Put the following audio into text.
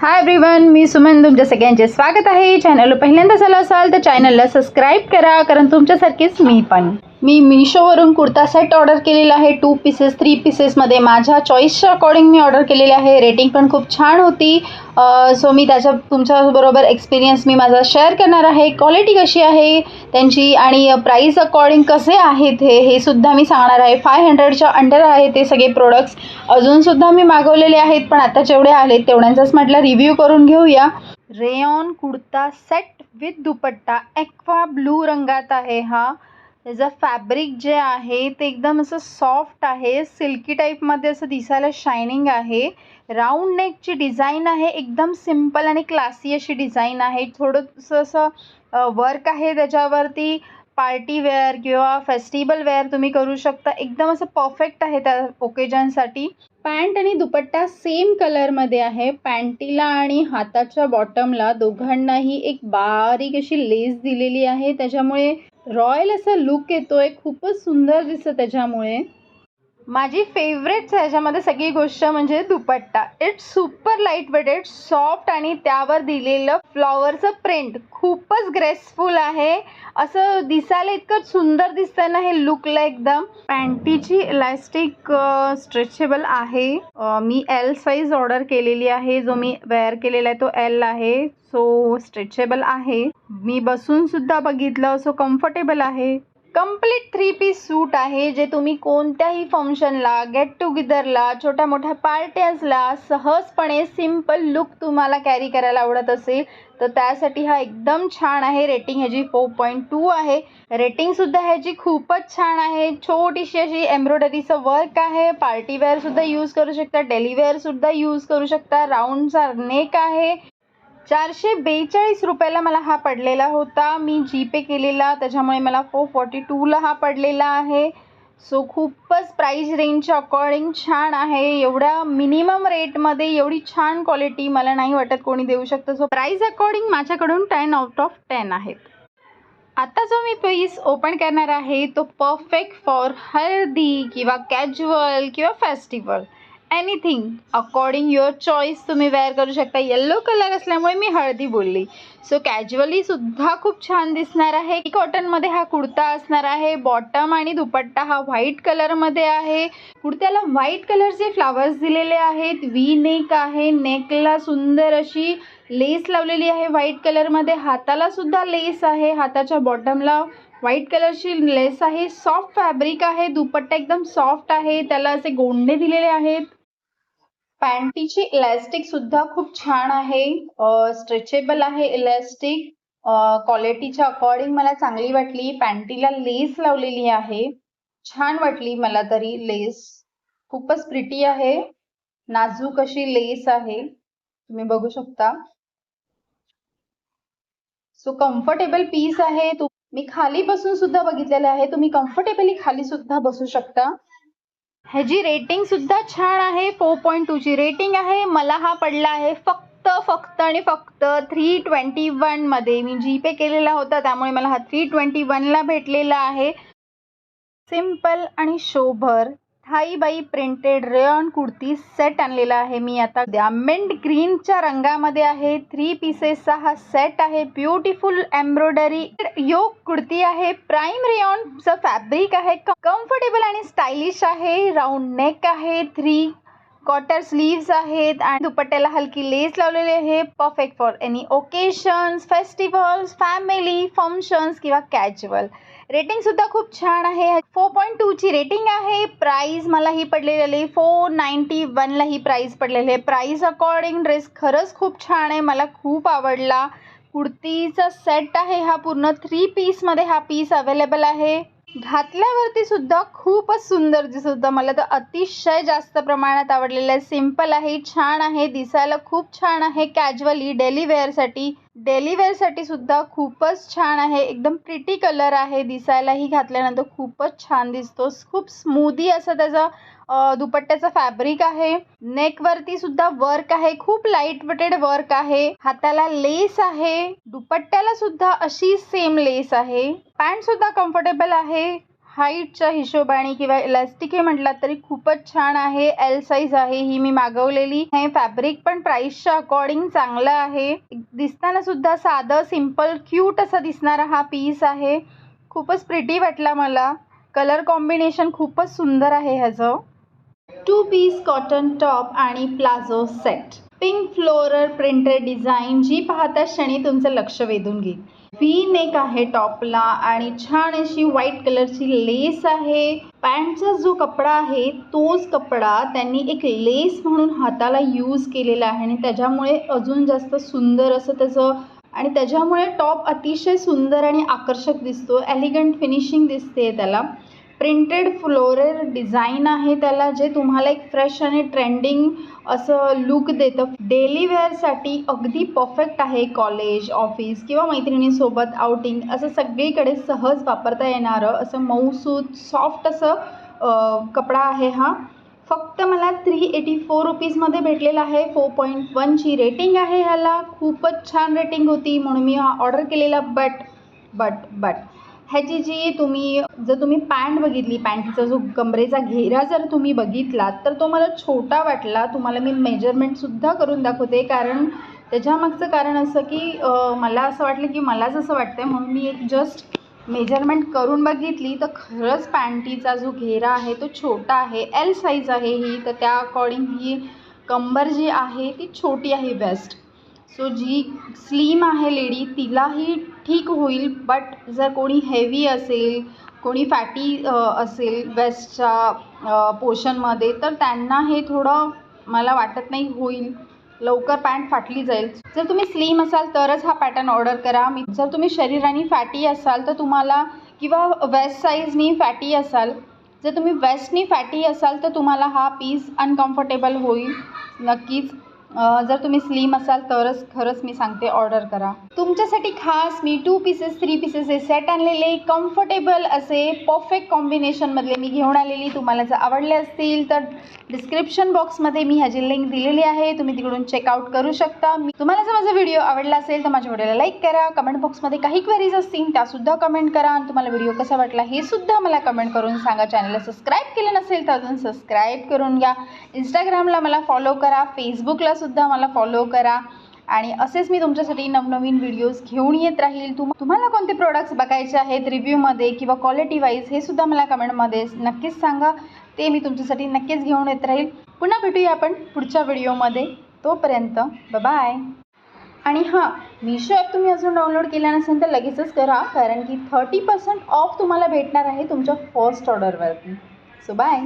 Hi everyone मी सुमन. तुमच्या सगळ्यांचे स्वागत आहे. चॅनल पहिल्यांदा झालं असाल तर चॅनलला सबस्क्राईब करा कारण तुमच्यासारखीच मी पण. मी मिशोवरून कुर्ता सेट ऑर्डर केलेला आहे. टू पीसेस थ्री पीसेसमध्ये माझ्या चॉईसच्या अकॉर्डिंग मी ऑर्डर केलेले आहे. रेटिंग पण खूप छान होती. सो मी त्याच्या तुमच्याबरोबर एक्सपिरियन्स मी माझा शेअर करणार आहे. क्वालिटी कशी आहे त्यांची आणि प्राईस अकॉर्डिंग कसे आहेत हे हे सुद्धा मी सांगणार आहे. फाय हंड्रेडच्या अंडर आहे ते सगळे प्रोडक्ट्स अजूनसुद्धा मी मागवलेले आहेत पण आता जेवढे आलेत तेवढ्यांचाच म्हटलं रिव्ह्यू करून घेऊया. Rayon kurta set with dupatta aqua blue रंगात आहे हा. त्याचं फॅब्रिक जे आहे ते एकदम असं सॉफ्ट आहे सिल्की टाईपमध्ये असं दिसायला शायनिंग आहे. राऊंड नेकची डिझाईन आहे एकदम सिंपल आणि क्लासी अशी डिझाईन आहे. थोडंसं असं वर्क आहे त्याच्यावरती. पार्टी वेअर किंवा फेस्टिवल वेअर तुम्ही करू शकता. एकदम असं परफेक्ट आहे त्या ओकेजनसाठी पॅन्ट आणि दुपट्टा सेम कलरमध्ये आहे. पॅन्टीला आणि हाताच्या बॉटमला दोघांनाही एक बारीक अशी लेस दिलेली आहे. त्याच्यामुळे रॉयल असा लुक येतो आहे खूपच सुंदर दिसतं त्याच्यामुळे. माझी फेवरेट ह्याच्यामध्ये सगळी गोष्ट म्हणजे dupatta. It's super light weighted soft आणि त्यावर दिलेलं फ्लॉवरचं प्रिंट खूपच ग्रेसफुल आहे. असं दिसायला इतकं सुंदर दिसतं ना हे लुकला एकदम. पॅन्टीची इलास्टिक स्ट्रेचेबल आहे. मी एल साईज ऑर्डर केलेली आहे. जो मी वेअर केलेला आहे तो एल आहे. सो स्ट्रेचेबल आहे. मी बसून सुद्धा बघितलं. सो कम्फर्टेबल आहे. कंप्लीट थ्री पीस सूट आहे जे तुम्ही कोणत्याही फंक्शनला गेट टुगेदरला छोट्या मोठ्या पार्ट्याजला सहजपणे सिंपल लुक तुम्हाला कॅरी करायला आवडत असेल तर त्यासाठी हा एकदम छान आहे. रेटिंग ह्याची फोर पॉईंट टू आहे. रेटिंगसुद्धा ह्याची खूपच छान आहे. छोटीशी अशी एम्ब्रॉयडरीचं वर्क आहे. पार्टीवेअरसुद्धा यूज करू शकता डेलीवेअरसुद्धा यूज करू शकता. राऊंडचा नेक आहे. चारशे बेचाळीस रुपयाला मला हा पडलेला होता. मी जी पे केलेला त्याच्यामुळे मला फोर फॉर्टी टूला हा पडलेला आहे. सो खूपच प्राईज रेंजच्या अकॉर्डिंग छान आहे. एवढ्या मिनिमम रेटमध्ये एवढी छान क्वालिटी मला नाही वाटत कोणी देऊ शकतं. सो प्राईज अकॉर्डिंग माझ्याकडून टेन आउट ऑफ टेन आहेत. आता जो मी पीस ओपन करणार आहे तो परफेक्ट फॉर हळदी किंवा कॅज्युअल किंवा festival anything according your choice तुम्ही वेअर करू शकता. येल्लो कलर असल्यामुळे मी हळदी बोलली. सो कॅज्युअली सुद्धा खूप छान दिसणार आहे. कॉटनमध्ये हा कुर्ता असणार आहे. बॉटम आणि दुपट्टा हा व्हाईट कलरमध्ये आहे. कुर्त्याला व्हाईट कलरचे फ्लावर्स दिलेले आहेत. वी नेक आहे. नेकला सुंदर अशी लेस लावलेली आहे व्हाईट कलरमध्ये हाताला सुद्धा लेस आहे. हाताच्या बॉटमला व्हाईट कलरची लेस आहे. सॉफ्ट फॅब्रिक आहे. दुपट्टा एकदम सॉफ्ट आहे. त्याला असे गोंडे दिलेले आहेत. पॅन्टीची इलॅस्टिक सुद्धा खूप छान आहे. स्ट्रेचेबल आहे इलॅस्टिक. क्वालिटीच्या अकॉर्डिंग मला चांगली वाटली. पॅन्टीला लेस लावलेली आहे. छान वाटली मला तरी लेस. खूपच प्रिटी आहे. नाजूक अशी लेस आहे. तुम्ही बघू शकता. सो कम्फर्टेबल पीस आहे. मी खाली बसून सुद्धा बघितलेलं आहे. तुम्ही कम्फर्टेबली खाली सुद्धा बसू शकता. ह्याची रेटिंग सुद्धा छान आहे फोर पॉईंट टूची रेटिंग आहे. मला हा पडला आहे फक्त फक्त आणि फक्त थ्री ट्वेंटी वनमध्ये मी जीपे केलेला होता त्यामुळे मला हा थ्री ट्वेंटी वनला भेटलेला आहे. सिंपल आणि शोभर. थाई बाई प्रिंटेड रेऑन कुर्ती सेट आणलेला आहे. मी आता द्या मिंट ग्रीनच्या रंगामध्ये आहे. थ्री पीसेसचा हा सेट आहे. ब्युटिफुल एम्ब्रॉयडरी योग कुर्ती आहे. प्राईम रेऑनचं फॅब्रिक आहे. कम्फर्टेबल आणि स्टायलिश आहे. राऊंड नेक आहे. थ्री कॉटर स्लीव्स आहेत आणि दुपट्ट्याला हलकी लेस लावलेली आहे. Perfect for any occasions festivals family functions किंवा कॅज्युअल रेटिंग सुद्धा खूप छान आहे. फोर पॉईंट टूची रेटिंग आहे. प्राईज मला ही पडलेली आहे फोर नाईन्टी वनला ही प्राईज पडलेली आहे. प्राईज अकॉर्डिंग ड्रेस खरंच खूप छान आहे. मला खूप आवडला. कुर्तीचा सेट आहे हा पूर्ण. थ्री पीसमध्ये हा पीस अवेलेबल आहे. घातल्यावरती सुद्धा खूपच सुंदर दिसत होतं. मला तर अतिशय जास्त प्रमाणात आवडलेलं आहे. सिंपल आहे छान आहे दिसायला खूप छान आहे. कॅज्युअली डेली वेअरसाठी डेली वेअरसाठी सुद्धा खूपच छान आहे. एकदम प्रिटी कलर आहे. दिसायलाही घातल्यानंतर खूपच छान दिसतो. खूप स्मूदी असं त्याचं दुपट्ट्याचं फॅब्रिक आहे. नेकवरती सुद्धा वर्क आहे. खूप लाइट वेटेड वर्क आहे. हाताला लेस आहे. दुपट्ट्याला सुद्धा अशी सेम लेस आहे. पॅन्ट सुद्धा कम्फर्टेबल आहे. हाईटच्या हिशोबाने किंवा इलास्टिक हे म्हटलात तरी खूपच छान आहे. एल साईज आहे ही मी मागवलेली. हे फॅब्रिक पण प्राईसच्या अकॉर्डिंग चांगलं आहे. दिसताना सुद्धा साधं सिंपल क्यूट असा दिसणारा हा पीस आहे. खूपच प्रिटी वाटला मला. कलर कॉम्बिनेशन खूपच सुंदर आहे ह्याचं. टू पीस कॉटन टॉप आणि palazzo set pink floral printed design जी पाहता क्षणी तुमचं लक्ष वेधून घेईल. व्ही नेक आहे टॉपला आणि छान अशी व्हाईट कलरची लेस आहे. पॅन्टचा जो कपडा आहे तोच कपडा त्यांनी एक लेस म्हणून हाताला यूज केलेला आहे आणि त्याच्यामुळे अजून जास्त सुंदर असं त्याचं आणि त्याच्यामुळे टॉप अतिशय सुंदर आणि आकर्षक दिसतो. एलिगंट फिनिशिंग दिसते त्याला. प्रिंटेड फ्लोरल डिझाईन आहे त्याला जे तुम्हाला एक फ्रेश आणि ट्रेंडिंग असं लुक देतं. डेली वेअरसाठी अगदी परफेक्ट आहे कॉलेज ऑफिस किंवा मैत्रिणीसोबत आउटिंग असं सगळीकडे सहज वापरता येणारं असं मऊसूत सॉफ्ट असं कपडा आहे हा. फक्त मला थ्री एटी फोर रुपीजमध्ये भेटलेला आहे. फोर पॉईंट वनची रेटिंग आहे ह्याला. खूपच छान रेटिंग होती म्हणून मी हा ऑर्डर केलेला. बट बट बट ह्याची जी तुम्ही जर तुम्ही पॅन्ट बघितली पॅन्टचा जो कमरेचा घेरा जर तुम्ही बघितलात तर तो मला छोटा वाटला. तुम्हाला मी मेजरमेंटसुद्धा करून दाखवते. कारण त्याच्यामागचं कारण असं की मला असं वाटलं की मलाच असं वाटतं आहे म्हणून मी एक जस्ट मेजरमेंट करून बघितली. तर खरंच पॅन्टीचा जो घेरा आहे तो छोटा आहे. एल साईज आहे ही. तर त्या अकॉर्डिंग ही कंबर जी आहे ती छोटी आहे बेस्ट सो जी स्लीम आहे लेडी तिलाही ठीक होईल बट जर कोणी हेवी असेल कोणी फॅटी असेल वेस्टच्या पोर्शनमध्ये तर त्यांना हे थोडं मला वाटत नाही होईल. लवकर पॅन्ट फाटली जाईल. जर तुम्ही स्लीम असाल तरच हा पॅटर्न ऑर्डर करा. मी जर तुम्ही शरीराने फॅटी असाल तर तुम्हाला किंवा वेस्ट साईजनी फॅटी असाल जर तुम्ही वेस्टनी फॅटी असाल तर तुम्हाला हा पीस अनकम्फर्टेबल होईल. नक्कीच. जर तुम्ही स्लीम असाल तरच खरंच मी सांगते ऑर्डर करा. तुमच्यासाठी खास मी टू पीसेस थ्री पीसेस हे सेट आणलेले कम्फर्टेबल असे परफेक्ट कॉम्बिनेशनमधले मी घेऊन आलेली. तुम्हाला जर आवडले असतील तर डिस्क्रिप्शन बॉक्समध्ये मी ह्याची लिंक दिलेली आहे. तुम्ही तिकडून चेकआउट करू शकता. मी तुम्हाला जर माझा व्हिडिओ आवडला असेल तर माझ्या व्हिडिओला लाईक करा. कमेंट बॉक्समध्ये काही क्वेरीज असतील त्यासुद्धा कमेंट करा. आणि तुम्हाला व्हिडिओ कसा वाटला हे सुद्धा मला कमेंट करून सांगा. चॅनलला सबस्क्राईब केलं नसेल तर अजून सबस्क्राईब करून घ्या. इंस्टाग्रामला मला फॉलो करा. फेसबुकला सुद्धा मला फॉलो करा. आणि असेच मी तुमच्यासाठी नवनवीन व्हिडिओज घेऊन येत राहील. तुम तुम्हाला कोणते प्रोडक्ट्स बघायचे आहेत रिव्ह्यूमध्ये किंवा क्वालिटी वाईज हे सुद्धा मला कमेंटमध्ये नक्कीच सांगा. ते मी तुमच्यासाठी नक्कीच घेऊन येत राहील. पुन्हा भेटूया आपण पुढच्या व्हिडिओमध्ये तोपर्यंत बाय आणि हां मिशो ॲप तुम्ही अजून डाउनलोड केला नसेल तर लगेचच करा. कारण की थर्टी पर्सेंट ऑफ तुम्हाला भेटणार आहे तुमच्या फर्स्ट ऑर्डरवरती सो बाय